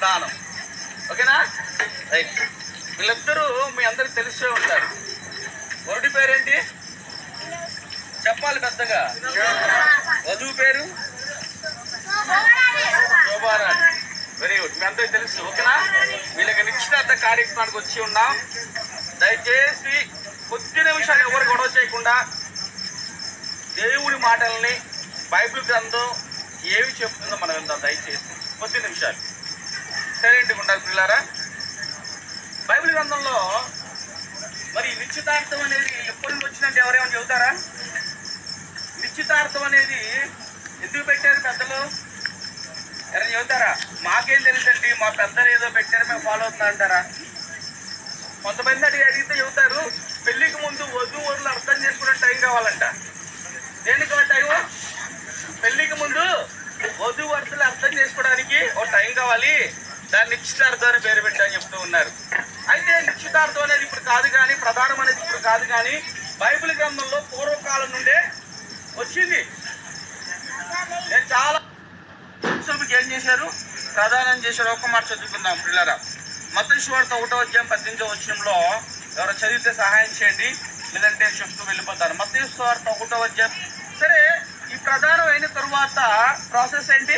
ప్రధానం. ఓకేనా? రైట్. వీళ్ళిద్దరూ మీ అందరికి తెలిసే ఉంటారు. వరుడి పేరేంటి? చెప్పాలి పెద్దగా. వధువు పేరు? శోభారాణి వెరీ గుడ్ మీ అందరికి తెలుసు ఓకేనా? వీళ్ళకి నిశ్చితార్థ కార్యక్రమానికి వచ్చి ఉన్నాం. దయచేసి కొద్ది నిమిషాలు ఎవరు గొడవ చేయకుండా దేవుడి మాటల్ని బైబిల్ గ్రంథం ఏమి చెప్తుందో మనం విందాం. దయచేసి కొద్ది నిమిషాలు. సైలెంట్గా ఉండాలి పిల్లారా. బైబిల్ గ్రంథంలో మరి నిశ్చితార్థం అనేది ఎప్పటి నుంచి వచ్చిందంటే ఎవరేమో చెబుతారా? నిశ్చితార్థం అనేది ఎందుకు పెట్టారు పెద్దలు? ఎవరైనా చెబుతారా? మాకేం తెలుసండి మా పెద్దలు ఏదో పెట్టారు మేము ఫాలో అవుతున్నా అంటారా? కొంతమంది అడిగి అడిగితే చెబుతారు పెళ్ళికి ముందు వధు వరులు అర్థం చేసుకునే టైం కావాలంట. దేనికి ఒక టైం పెళ్ళికి ముందు వధు వరుసలు అర్థం చేసుకోవడానికి ఒక టైం కావాలి. దాన్ని నిశ్చితార్థం అని పేరు పెట్టని చెప్తూ ఉన్నారు. అయితే నిశ్చితార్థం అనేది ఇప్పుడు కాదు కానీ ప్రధానం అనేది ఇప్పుడు కాదు కానీ బైబిల్ గ్రంథంలో పూర్వకాలం నుండే వచ్చింది. నేను చాలా సభకి ఏం చేశారు? ప్రధానం చేశారు. ఒక మాట చదువుకుందాం పిల్లరా. మతేశ్వార్త ఒకటో అధ్యాయం పద్దెనిమిదో వచ్చినంలో ఎవరో చదివితే సహాయం చేయండి లేదంటే చెప్తూ వెళ్ళిపోతారు. మతేశ్వార్త ఒకటో అధ్యాయం. సరే ఈ ప్రధానం అయిన తరువాత ప్రాసెస్ ఏంటి?